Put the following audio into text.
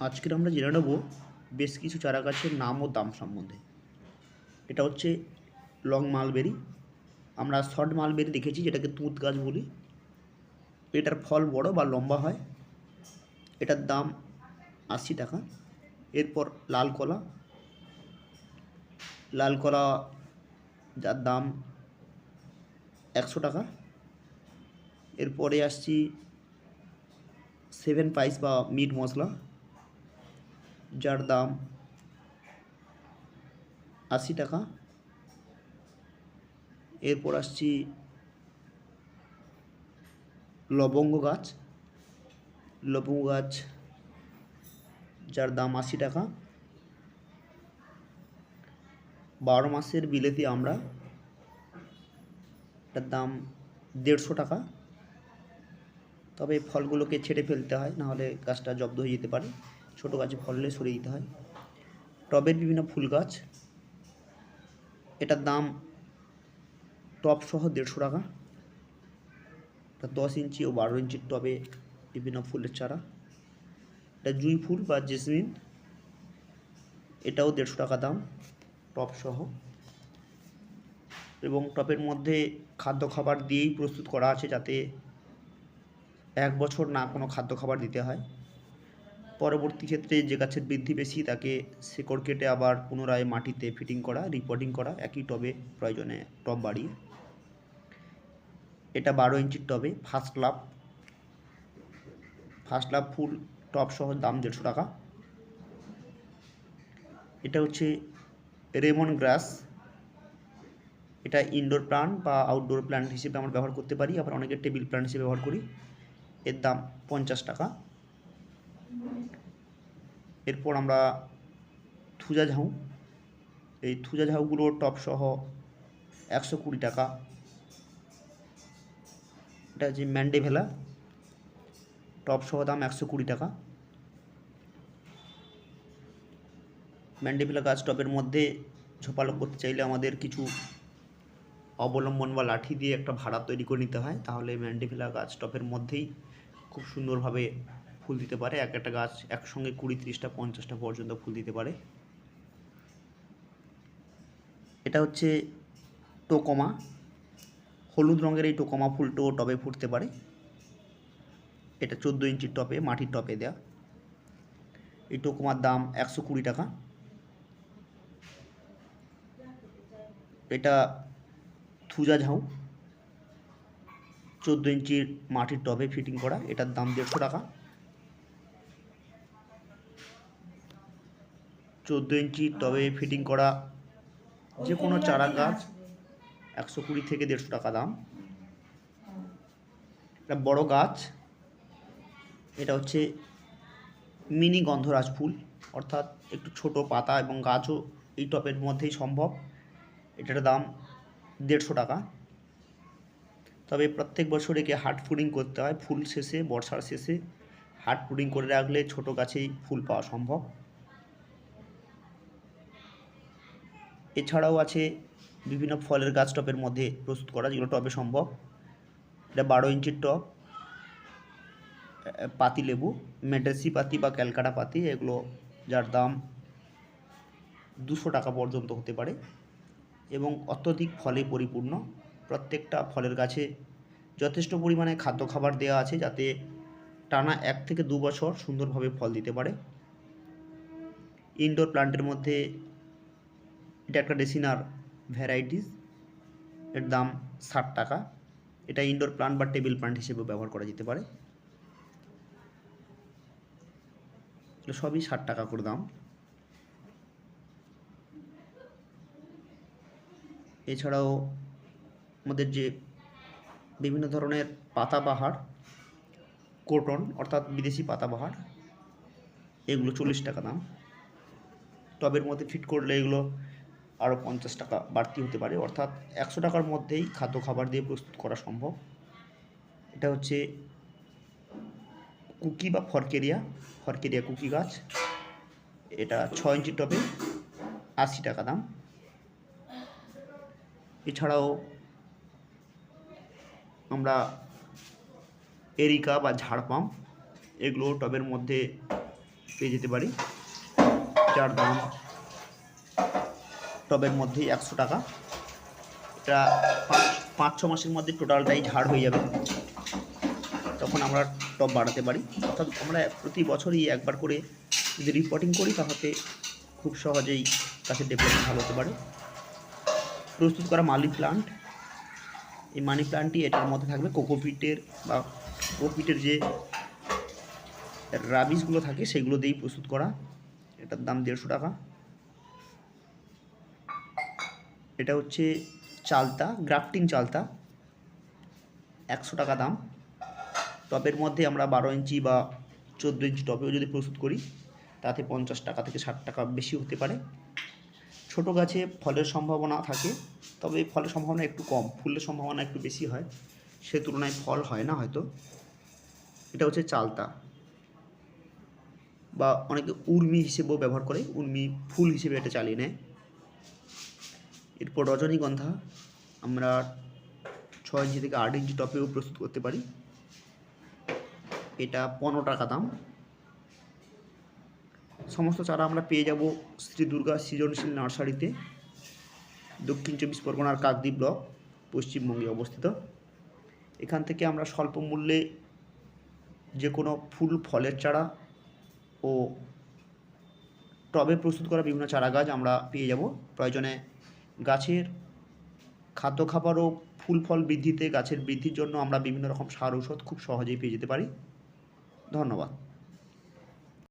আজকের আমরা জেনে নেব বেশ কিছু চারা গাছের নাম ও দাম সম্বন্ধে। এটা হচ্ছে লং মালবেরি। আমরা শর্ট মালবেরি দেখেছি, যেটাকে তুঁত গাছ বলি। এটার ফল বড় বা লম্বা হয়। এটার দাম আশি টাকা। এরপর লাল কলা। লাল কলা যার দাম একশো টাকা। এরপরে আসছি সেভেন পাইস বা মিট মশলা। যার দাম আশি টাকা। এরপর আসছি লবঙ্গ গাছ। লবঙ্গ গাছ যার দাম আশি টাকা। বারো মাসের বিলেতি আমরা। এটার দাম দেড়শো টাকা। তবে ফলগুলোকে ছেড়ে ফেলতে হয়, নাহলে গাছটা জব্দ হয়ে যেতে পারে। ছোটো গাছে ফল হলে সরিয়ে দিতে হয়। টবের বিভিন্ন ফুল গাছ, এটার দাম টব সহ দেড়শো টাকা। এটা দশ ইঞ্চি ও বারো ইঞ্চির টবে বিভিন্ন ফুলের চারা। এটা জুঁই ফুল বা জেসমিন, এটাও দেড়শো টাকা দাম টব সহ। এবং টবের মধ্যে খাদ্য খাবার দিয়েই প্রস্তুত করা আছে যাতে এক বছর না কোনো খাদ্য খাবার দিতে হয়। পরবর্তী ক্ষেত্রে যে গাছের বৃদ্ধি বেশি, তাকে শেকড় কেটে আবার পুনরায় মাটিতে ফিটিং করা রিপোর্টিং করা, একই টবে প্রয়োজনে টব বাড়িয়ে। এটা বারো ইঞ্চির টবে ফার্স্ট লাভ ফার্স্ট লাভ ফুল টব সহ দাম দেড়শো টাকা। এটা হচ্ছে রেমন গ্রাস। এটা ইনডোর প্লান্ট বা আউটডোর প্ল্যান্ট হিসেবে আমরা ব্যবহার করতে পারি, আবার অনেকে টেবিল প্ল্যান্ট হিসেবে ব্যবহার করি। এর দাম পঞ্চাশ টাকা। এরপর আমরা থুজা ঝাউ। এই থুজা ঝাউগুলো টপ সহ একশো কুড়ি টাকা। এটা হচ্ছে ম্যান্ডেভেলা টপ সহ দাম একশো কুড়ি টাকা। ম্যান্ডেভেলা গাছ টপের মধ্যে ঝোপালো করতে চাইলে আমাদের কিছু অবলম্বন বা লাঠি দিয়ে একটা ভাড়া তৈরি করে নিতে হয়। তাহলে ম্যান্ডেভিলা গাছ টপের মধ্যেই খুব সুন্দরভাবে ফুল দিতে পারে। এক একটা গাছ একসঙ্গে কুড়ি, তিরিশটা, পঞ্চাশটা পর্যন্ত ফুল দিতে পারে। এটা হচ্ছে টোকমা। হলুদ রঙের এই টোকমা ফুলটো টবে ফুটতে পারে। এটা চোদ্দ ইঞ্চির টপে মাটির টপে দেয়া। এই টোকমার দাম একশো কুড়ি টাকা। এটা থুজা ঝাউ। চোদ্দ ইঞ্চির মাটির টবে ফিটিং করা। এটার দাম দেড়শো টাকা। চোদ্দ ইঞ্চি টবে ফিটিং করা যে কোনো চারা গাছ, একশো কুড়ি থেকে দেড়শো টাকা দাম। একটা বড় গাছ, এটা হচ্ছে মিনি গন্ধরাজ ফুল, অর্থাৎ একটু ছোট পাতা এবং গাছও এই টপের মধ্যেই সম্ভব। এটার দাম দেড়শো টাকা। তবে প্রত্যেক বছর একে হার্ট ফুডিং করতে হয়, ফুল শেষে, বর্ষার শেষে। হার্ট ফুডিং করে রাখলে ছোট গাছেই ফুল পাওয়া সম্ভব। এছাড়াও আছে বিভিন্ন ফলের গাছ টবের মধ্যে প্রস্তুত করা, যেগুলো টবে সম্ভব। এটা বারো ইঞ্চির টব পাতি লেবু, মেডেসি পাতি বা ক্যালকাটা পাতি, এগুলো যার দাম দুশো টাকা পর্যন্ত হতে পারে এবং অত্যধিক ফলে পরিপূর্ণ। প্রত্যেকটা ফলের গাছে যথেষ্ট পরিমাণে খাদ্য খাবার দেওয়া আছে, যাতে টানা এক থেকে দু বছর সুন্দরভাবে ফল দিতে পারে। ইনডোর প্লান্টের মধ্যে এটা একটা ডেসিনার ভ্যারাইটিস। এর দাম ষাট টাকা। এটা ইনডোর প্লান্ট বা টেবিল প্লান্ট হিসেবে ব্যবহার করা যেতে পারে। সবই ষাট টাকা করে দাম। এছাড়াও আমাদের যে বিভিন্ন ধরনের পাতাবাহার কোটন অর্থাৎ বিদেশি পাতাবাহার, এগুলো চল্লিশ টাকা দাম। টবের মধ্যে ফিট করলে এগুলো আরও পঞ্চাশ টাকা বাড়তি হতে পারে। অর্থাৎ একশো টাকার মধ্যেই খাদ্য খাবার দিয়ে প্রস্তুত করা সম্ভব। এটা হচ্ছে কুকি বা ফরকেরিয়া ফরকেরিয়া কুকি গাছ। এটা ছ ইঞ্চি টবে, আশি টাকা দাম। এছাড়াও আমরা এরিকা বা ঝাড়পাম এগুলো টবের মধ্যে পেয়ে যেতে পারি। যার দাম টবের মধ্যেই একশো টাকা। এটা পাঁচ পাঁচ, ছ মাসের মধ্যে টোটালটাই ঝাড় হয়ে যাবে। তখন আমরা টব বাড়াতে পারি। অর্থাৎ আমরা প্রতি বছরই একবার করে যদি রিপোর্টিং করি, তাহলে খুব সহজেই গাছের ডেভেলপমেন্ট ভালো হতে পারে। প্রস্তুত করা মালি প্লান্ট এই মানি প্লান্টটি এটার মধ্যে থাকবে কোকোপিটের বা কোকোপিটের যে রাবিসগুলো থাকে, সেগুলো দিয়েই প্রস্তুত করা। এটার দাম দেড়শো টাকা। এটা হচ্ছে চালতা গ্রাফটিং চালতা, একশো টাকা দাম। টবের মধ্যে আমরা বারো ইঞ্চি বা চোদ্দ ইঞ্চি টবেও যদি প্রস্তুত করি, তাতে পঞ্চাশ টাকা থেকে ষাট টাকা বেশি হতে পারে। ছোট গাছে ফলের সম্ভাবনা থাকে, তবে ফলের সম্ভাবনা একটু কম, ফুলের সম্ভাবনা একটু বেশি হয়। সে তুলনায় ফল হয় না হয়তো। এটা হচ্ছে চালতা। বা অনেকে উর্মি হিসেবেও ব্যবহার করে, উর্মি ফুল হিসেবে এটা চালিয়ে নেয়। এরপর রজনীগন্ধা, আমরা ছয় ইঞ্চি থেকে আট ইঞ্চি টপেও প্রস্তুত করতে পারি। এটা পনেরো টাকা দাম। সমস্ত চারা আমরা পেয়ে যাব শ্রী দুর্গা সৃজনশীল নার্সারিতে। দক্ষিণ চব্বিশ পরগনার কাকদ্বীপ ব্লক, পশ্চিমবঙ্গে অবস্থিত। এখান থেকে আমরা স্বল্প মূল্যে যে কোনো ফুল, ফলের চারা ও টবে প্রস্তুত করা বিভিন্ন চারা গাছ আমরা পেয়ে যাব। প্রয়োজনে গাছের খাদ্য খাবার ও ফুল ফল বৃদ্ধিতে গাছের বৃদ্ধির জন্য আমরা বিভিন্ন রকম সার ঔষধ খুব সহজেই পেয়ে যেতে পারি। ধন্যবাদ।